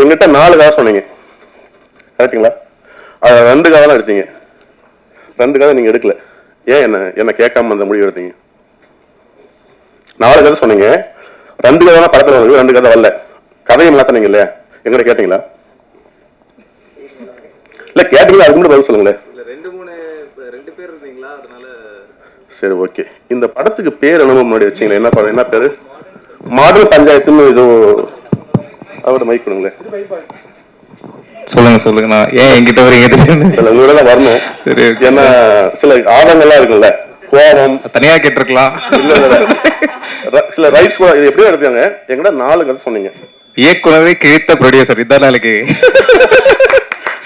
எங்கிட்ட நாலு கதை சொன்னீங்க. கரெக்டுங்களா ரெண்டு கதை தான் எடுத்தீங்க. ரெண்டு கதை நீங்க எடுக்கல. ஏன் என்ன? என்ன கேட்காம அந்த முடிவு எடுத்தீங்க? நாலு கதை சொன்னீங்க. ரெண்டு கதை தான் படத்துல வந்து ரெண்டு கதை வரல. கதையை மாத்தினீங்க இல்லையா? எங்கிட்ட கேட்டீங்களா? இல்ல கேட்டீங்களா? அதுக்கு மட்டும் பதில் சொல்லுங்களேன். சரி ஓகே. இந்த படத்துக்கு பேர் என்னமோ முன்னாடி வச்சீங்களா என்ன படம் என்ன பேரு? மாடல் பஞ்சாயத்துன்னு ஏதோ அவரோட மைக் கொடுங்களேன். சொல்லுங்க சொல்லுங்க. நான் ஏன் என்கிட்ட வரீங்க? சில உங்களோட தான் வரணும். சரி. ஏன்னா சில ஆதங்கள்லாம் இருக்குல்ல கோபம். தனியா கேட்டிருக்கலாம். இல்ல இல்ல சில ரைட்ஸ் கூட இது எப்படியோ எடுத்தாங்க எங்கிட்ட நாலு கதை சொன்னீங்க. இயக்குனரே கிழித்த ப்ரொடியூசர் இதான் நாளைக்கு.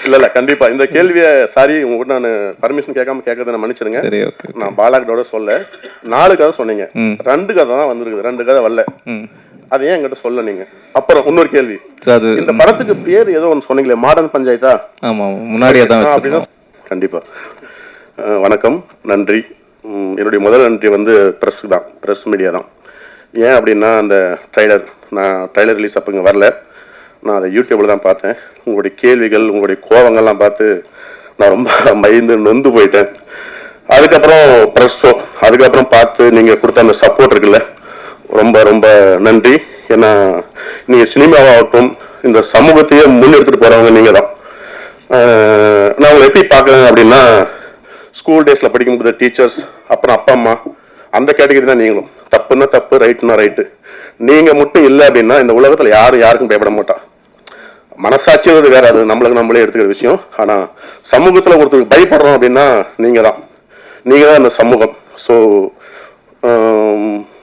இல்ல இல்ல கண்டிப்பா. இந்த கேள்வியை சாரி உங்ககிட்ட நான் பர்மிஷன் கேட்காம கேட்கறத நான் மன்னிச்சிருங்க. சரி ஓகே நான் பாலாக்கிட்டோட சொல்ல நாலு கதை சொன்னீங்க. ரெண்டு கதை தான் வந்திருக்குது. ரெண்டு கதை வரல. அது ஏன் என்கிட்ட சொல்ல நீங்க? அப்புறம் இன்னொரு கேள்வி. அது இந்த படத்துக்கு பேர் ஏதோ ஒன்று சொன்னீங்களே மாடர்ன் பஞ்சாயத்தா? ஆமா. முன்னாடியே தான் வச்சிருக்கோம் கண்டிப்பா. வணக்கம் நன்றி. என்னுடைய முதல் நன்றி வந்து ப்ரெஸ் தான் ப்ரெஸ் மீடியா தான். ஏன் அப்படின்னா அந்த ட்ரைலர் நான் ட்ரைலர் ரிலீஸ் அப்போ இங்கே வரல. நான் அதை யூடியூப்ல தான் பார்த்தேன். உங்களுடைய கேள்விகள் உங்களுடைய கோவங்கள்லாம் பார்த்து நான் ரொம்ப பயந்து நொந்து போயிட்டேன். அதுக்கப்புறம் ப்ரெஸ் ஷோ அதுக்கப்புறம் பார்த்து நீங்கள் கொடுத்த அந்த சப்போர்ட் இருக்குல்ல ரொம்ப ரொம்ப நன்றி. ஏன்னா நீங்கள் சினிமாவாகட்டும் இந்த சமூகத்தையே முன்னெடுத்துட்டு போகிறவங்க நீங்கள் தான் நான் உங்களை எப்படி பார்க்குறேன் அப்படின்னா ஸ்கூல் டேஸில் படிக்கும்போது டீச்சர்ஸ் அப்புறம் அப்பா அம்மா அந்த கேட்டகரி தான் நீங்களும். தப்புன்னா தப்பு ரைட்டுனா ரைட்டு நீங்கள் மட்டும் இல்லை அப்படின்னா இந்த உலகத்தில் யாரும் யாருக்கும் பயப்பட மாட்டா. மனசாட்சின்றது வேற அது நம்மளுக்கு நம்மளே எடுத்துக்கிற விஷயம். ஆனால் சமூகத்தில் ஒருத்தருக்கு பயப்படுறோம் அப்படின்னா நீங்கள் தான் நீங்கள் தான் இந்த சமூகம் ஸோ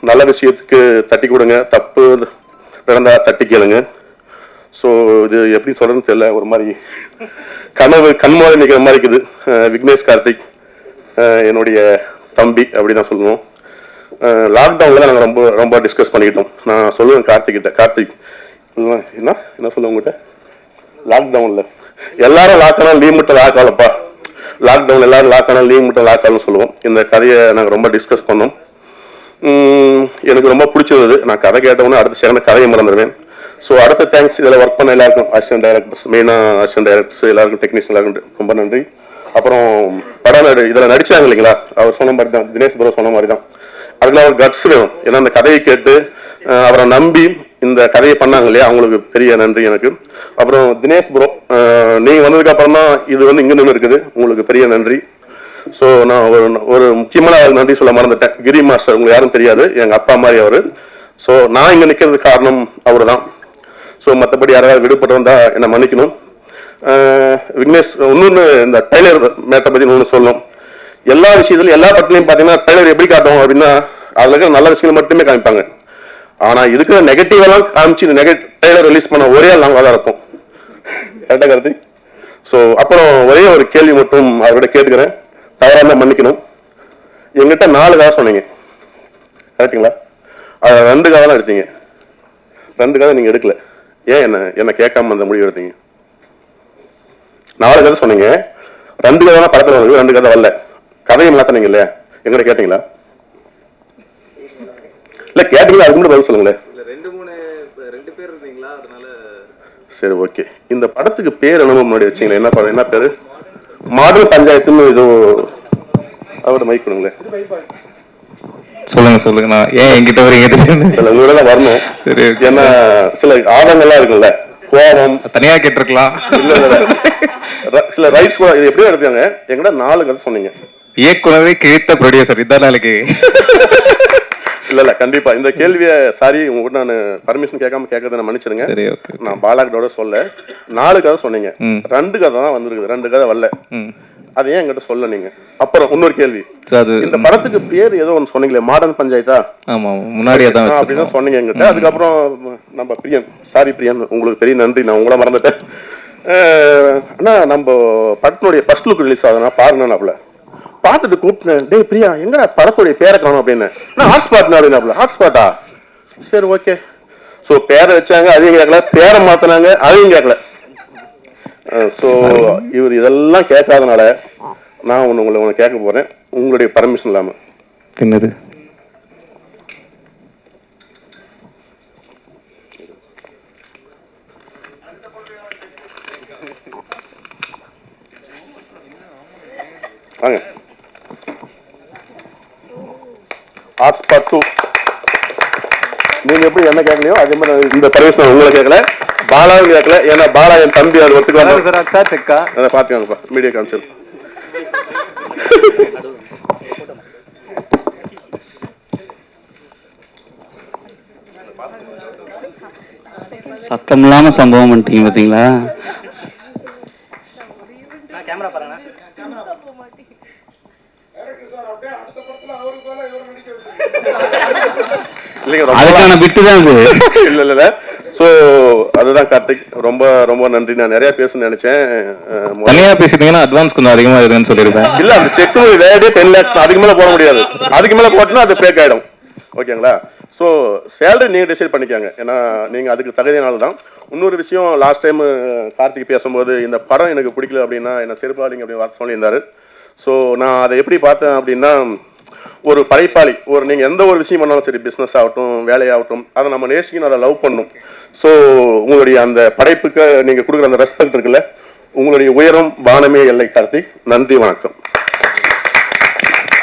நல்ல விஷயத்துக்கு தட்டி கொடுங்க. தப்பு நடந்தா தட்டி கேளுங்க. ஸோ இது எப்படி சொல்றதுன்னு தெரியல. ஒரு மாதிரி கனவு கண்மாரி நிற்கிற மாதிரி இருக்குது. விக்னேஷ் கார்த்திக் என்னுடைய தம்பி அப்படி தான் சொல்லுவோம். லாக்டவுனில் நாங்கள் ரொம்ப ரொம்ப டிஸ்கஸ் பண்ணிக்கிட்டோம். நான் சொல்லுவேன் கார்த்திக்கிட்ட கார்த்திக் என்ன என்ன சொல்லுவேன் உங்கள்கிட்ட லாக்டவுனில் எல்லாரும் லாக் ஆனால் லீவ் மட்டும் லாக் ஆகலப்பா. லாக்டவுன் எல்லாரும் லாக் ஆனால் லீவ் மட்டும் லாக் ஆகலன்னு சொல்லுவோம். இந்த கதையை நாங்கள் ரொம்ப டிஸ்கஸ் பண்ணோம். எனக்கு ரொம்ப பிடிச்சது நான் கதை கேட்டவொன்னே அடுத்த செகண்ட் கதையை மறந்துடுவேன். ஸோ அடுத்த தேங்க்ஸ் இதில் ஒர்க் பண்ண எல்லாருக்கும் அசிஸ்டன்ட் டைரக்டர்ஸ் மெயினாக அசிஸ்டன்ட் டைரக்டர்ஸ் எல்லாருக்கும் டெக்னீஷியன் எல்லாருக்கும் ரொம்ப நன்றி. அப்புறம் படம் நடி இதில் நடிச்சாங்க இல்லைங்களா? அவர் சொன்ன மாதிரி தான் தினேஷ் ப்ரோ சொன்ன மாதிரி தான். அதுக்கெல்லாம் அவர் கட்ஸ் வேணும். ஏன்னா அந்த கதையை கேட்டு அவரை நம்பி இந்த கதையை பண்ணாங்க இல்லையா? அவங்களுக்கு பெரிய நன்றி எனக்கு. அப்புறம் தினேஷ் ப்ரோ நீங்கள் வந்ததுக்கு அப்புறம் தான் இது வந்து இங்கே இருக்குது. உங்களுக்கு பெரிய நன்றி. ஸோ நான் ஒரு ஒரு முக்கியமான நன்றி சொல்ல மறந்துட்டேன். கிரி மாஸ்டர் உங்களுக்கு யாரும் தெரியாது. எங்க அப்பா மாதிரி அவர். ஸோ நான் இங்க நிற்கிறது காரணம் அவர் தான் ஸோ மற்றபடி யாராவது விடுபட்டு வந்தால் என்னை மன்னிக்கணும். விக்னேஷ் இன்னொன்று இந்த டைலர் மேட்டை பற்றி ஒன்று சொல்லணும். எல்லா விஷயத்துலையும் எல்லா படத்துலையும் பார்த்தீங்கன்னா டைலர் எப்படி காட்டும் அப்படின்னா அதில் இருக்கிற நல்ல விஷயங்கள் மட்டுமே காமிப்பாங்க. ஆனா இருக்கிற நெகட்டிவெல்லாம் காமிச்சு இந்த நெகட்டிவ் டைலர் ரிலீஸ் பண்ண ஒரே நாங்கள் தான் இருப்போம். கரெக்டாக கருத்து ஸோ அப்புறம் ஒரே ஒரு கேள்வி மட்டும் அவர்கிட்ட கேட்டுக்கிறேன். தவறாக இருந்தா மன்னிக்கணும். எங்கிட்ட நாலு கதை சொன்னீங்க. கரெக்டுங்களா அது ரெண்டு கதை தான் எடுத்தீங்க. ரெண்டு கதை நீங்க எடுக்கல. ஏன் என்ன என்ன கேட்காம அந்த முடிவு எடுத்தீங்க? நாலு கதை சொன்னீங்க. ரெண்டு கதை தான் படத்துல வந்து ரெண்டு கதை வரல. கதையை மாத்தினீங்க இல்லையா? எங்கிட்ட கேட்டீங்களா? இல்ல கேட்டீங்களா? அதுக்கு மட்டும் பதில் சொல்லுங்களேன். சரி ஓகே. இந்த படத்துக்கு பேர் என்னமோ முன்னாடி வச்சீங்களா என்ன படம் என்ன பேரு? மாடல் பஞ்சாயத்துன்னு ஏதோ அவரோட மைக் கொடுங்களேன். சொல்லுங்க சொல்லுங்க. நான் ஏன் என்கிட்ட வரீங்க? சில உங்களோட வரணும். சரி. ஏன்னா சில ஆதங்கள்லாம் இருக்குல்ல கோபம். தனியா கேட்டிருக்கலாம். இல்ல இல்ல ர- சில ரைட்ஸ் கூட இது எப்படியோ எடுத்தாங்க. எங்கிட்ட நாலு கதை சொன்னீங்க. இயக்குனரே கிழித்த ப்ரொடியூசர் இதான் நாளைக்கு இல்ல இல்ல கண்டிப்பா. இந்த கேள்வியை சாரி உங்ககிட்ட நான் பர்மிஷன் கேட்காம கேட்கறத நான் மன்னிச்சிருங்க. நான் பாலாக்கிட்டோட சொல்ல நாலு கதை சொன்னீங்க. ரெண்டு கதை தான் வந்திருக்குது. ரெண்டு கதை வரல. அது ஏன் என்கிட்ட சொல்ல நீங்க? அப்புறம் இன்னொரு கேள்வி. இந்த படத்துக்கு பேர் ஏதோ ஒன்று சொன்னீங்களே மாடர்ன் பஞ்சாயத்தா? ஆமா. முன்னாடியே தான் வச்சிருக்கோம் சொன்னீங்க என்கிட்ட. அதுக்கப்புறம் நம்ம பிரியன் சாரி பிரியன் உங்களுக்கு பெரிய நன்றி. நான் உங்களை மறந்துட்டேன். அண்ணா நம்ம படத்தினுடைய ஃபர்ஸ்ட் லுக் ரிலீஸ் ஆகுதுண்ணா. பாருங்கண்ணாப்ல பார்த்துட்டு கூப்பிட்டேன் டேய் பிரியா எங்கடா படத்துடைய பேரை காணும்? அப்படின்னு. நான் ஹாட்ஸ்பாட்னா அப்படின்னாப்ல ஹாட்ஸ்பாட்டா சரி ஓகே ஸோ பேரை வச்சாங்க அதையும் கேட்கல. பேரை மாத்தினாங்க அதையும் கேட்கல. ஸோ இவர் இதெல்லாம் கேட்காதனால நான் ஒன்று உங்களை ஒன்று கேட்க போறேன். உங்களுடைய பர்மிஷன் இல்லாமல் என்னது? வாங்க. நீங்க எப்படி என்ன கேட்கலையோ அதே மாதிரி இந்த பரிவசம் நான் உங்களை கேட்கல. பாலாவும் கேட்கல. ஏன்னா பாலா என் தம்பி அது ஒத்துக்கலாம் சார் செக்கா. அதை பார்த்துக்கோங்கப்பா மீடியா கவுன்சில் சத்தம் இல்லாம சம்பவம் பண்ணிட்டீங்க பாத்தீங்களா? இல்லைங்க அதுக்கான பிட்டு தான் இல்ல இல்ல சோ அதுதான் கார்த்திக். ரொம்ப ரொம்ப நன்றி. நான் நிறைய பேசணும்னு நினைச்சேன். தனியா பேசிட்டீங்கன்னா அட்வான்ஸ் கொஞ்சம் அதிகமா இருக்குன்னு சொல்லியிருப்பேன். இல்ல அந்த செக் ரேடே டென் லேக்ஸ் அதுக்கு மேல போட முடியாது. அதுக்கு மேல போட்டோம்னா அது பேக் ஆயிடும். ஓகேங்களா? ஸோ சேலரி நீங்க டிசைட் பண்ணிக்கோங்க. ஏன்னா நீங்க அதுக்கு தகுதியானால தான். இன்னொரு விஷயம் லாஸ்ட் டைம் கார்த்திக் பேசும்போது இந்த படம் எனக்கு பிடிக்கல அப்படின்னா என்ன செருப்பாளிங்க அப்படின்னு வார்த்தை சொல்லியிருந்தாரு. ஸோ நான் அதை எப்படி பார்த்தேன் அப்படின்னா ஒரு படைப்பாளி ஒரு நீங்க எந்த ஒரு விஷயம் பண்ணாலும் சரி பிசினஸ் ஆகட்டும் வேலையாகட்டும் அதை நம்ம நேசிக்கணும் அதை லவ் பண்ணும் ஸோ உங்களுடைய அந்த படைப்புக்கு நீங்க கொடுக்குற அந்த ரெஸ்பெக்ட் இருக்குல்ல உங்களுடைய உயரம் வானமே எல்லை கார்த்திக். நன்றி வணக்கம்.